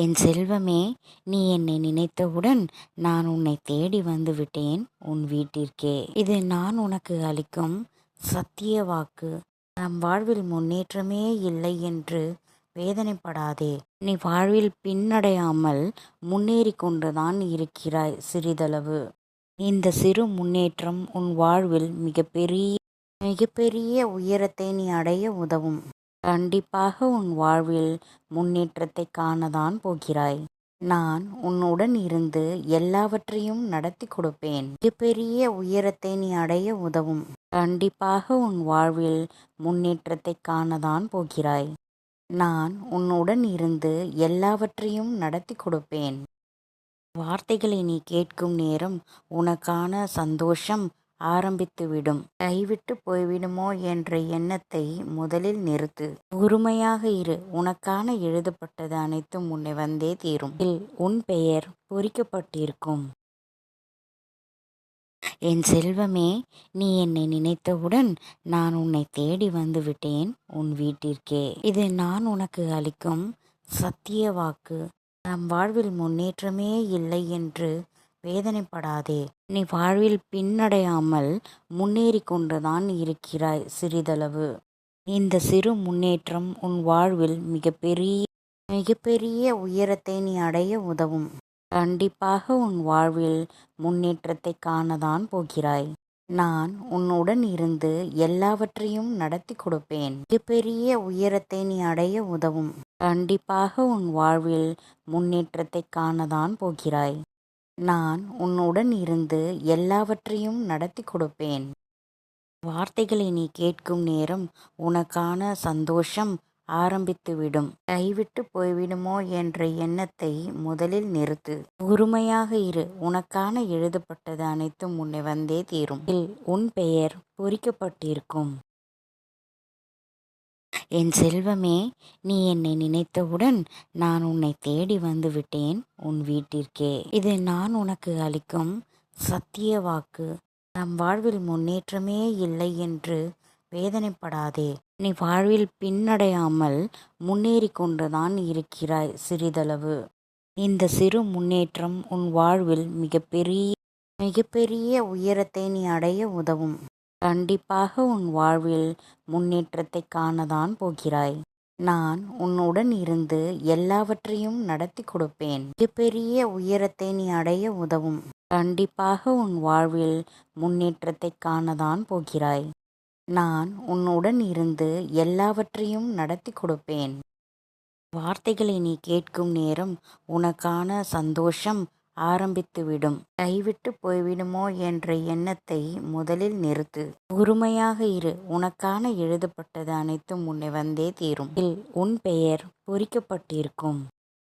என் செல்வமே நீ என்னை நினைத்தவுடன் நான் உன்னை தேடி வந்து விட்டேன் உன் வீட்டிற்கே. இது நான் உனக்கு அளிக்கும் சத்திய வாக்கு. நம் வாழ்வில் முன்னேற்றமே இல்லை என்று வேதனைப்படாதே. நீ வாழ்வில் பின்னடையாமல் முன்னேறி கொண்டுதான் இருக்கிறாய் சிறிதளவு. இந்த சிறு முன்னேற்றம் உன் வாழ்வில் மிகப்பெரிய மிகப்பெரிய உயரத்தை நீ அடைய உதவும். கண்டிப்பாக உன் வாழ்வில் முன்னேற்றத்தை காணதான் போகிறாய். நான் உன்னுடன் இருந்து எல்லாவற்றையும் நடத்தி கொடுப்பேன். மிகப்பெரிய உயரத்தை நீ அடைய உதவும். கண்டிப்பாக உன் வாழ்வில் முன்னேற்றத்தை காணதான் போகிறாய். நான் உன்னுடன் இருந்து எல்லாவற்றையும் நடத்தி கொடுப்பேன். வார்த்தைகளை நீ கேட்கும் நேரம் உனக்கான சந்தோஷம் ஆரம்பித்துவிடும் கைவிட்டு போய்விடுமோ என்ற எண்ணத்தை முதலில் நிறுத்து. உறுமையாக இரு. உனக்கான எழுதப்பட்டது அனைத்தும் உன்னை வந்தே தீரும். உன் பெயர் பொறிக்கப்பட்டிருக்கும். என் செல்வமே நீ என்னை நினைத்தவுடன் நான் உன்னை தேடி வந்து விட்டேன் உன் வீட்டிற்கே. இது நான் உனக்கு அளிக்கும் சத்திய வாக்கு. நம் வாழ்வில் முன்னேற்றமே இல்லை என்று வேதனைப்படாதே. நீ வாழ்வில் பின்னடையாமல் முன்னேறி கொண்டுதான் இருக்கிறாய் சிறிதளவு. இந்த சிறு முன்னேற்றம் உன் வாழ்வில் மிகப்பெரிய மிகப்பெரிய உயரத்தை நீ அடைய உதவும். கண்டிப்பாக உன் வாழ்வில் முன்னேற்றத்தை காணதான் போகிறாய். நான் உன்னுடன் இருந்து எல்லாவற்றையும் நடத்தி கொடுப்பேன். மிகப்பெரிய உயரத்தை நீ அடைய உதவும். கண்டிப்பாக உன் வாழ்வில் முன்னேற்றத்தை காணதான் போகிறாய். நான் உன்னுடன் இருந்து எல்லாவற்றையும் நடத்தி கொடுப்பேன். வார்த்தைகளை நீ கேட்கும் நேரம் உனக்கான சந்தோஷம் ஆரம்பித்துவிடும். கைவிட்டு போய்விடுமோ என்ற எண்ணத்தை முதலில் நிறுத்து. உறுமையாக இரு. உனக்கான எழுதப்பட்டது அனைத்தும் உன்னை வந்தே தீரும் உன் பெயர் பொறிக்கப்பட்டிருக்கும். என் செல்வமே நீ என்னை நினைத்தவுடன் நான் உன்னை தேடி வந்து விட்டேன் உன் வீட்டிற்கே. இது நான் உனக்கு அளிக்கும் சத்திய வாக்கு. நம் வாழ்வில் முன்னேற்றமே இல்லை என்று வேதனைப்படாதே. நீ வாழ்வில் பின்னடையாமல் முன்னேறி கொண்டுதான் இருக்கிறாய் சிறிதளவு. இந்த சிறு முன்னேற்றம் உன் வாழ்வில் மிகப்பெரிய மிகப்பெரிய உயரத்தை நீ அடைய உதவும். கண்டிப்பாக உன் வாழ்வில் முன்னேற்றத்தை காணதான் போகிறாய். நான் உன்னுடன் இருந்து எல்லாவற்றையும் நடத்தி கொடுப்பேன். மிகப்பெரிய உயரத்தை நீ அடைய உதவும். கண்டிப்பாக உன் வாழ்வில் முன்னேற்றத்தை காணதான் போகிறாய். நான் உன்னுடன் இருந்து எல்லாவற்றையும் நடத்தி கொடுப்பேன். வார்த்தைகளை நீ கேட்கும் நேரம் உனக்கான சந்தோஷம் ஆரம்பித்துவிடும் கைவிட்டு போய்விடுமோ என்ற எண்ணத்தை முதலில் நிறுத்து. உறுமையாக இரு. உனக்கான எழுதப்பட்டது அனைத்தும் உன்னை வந்தே தீரும். உன் பெயர் பொறிக்கப்பட்டிருக்கும்.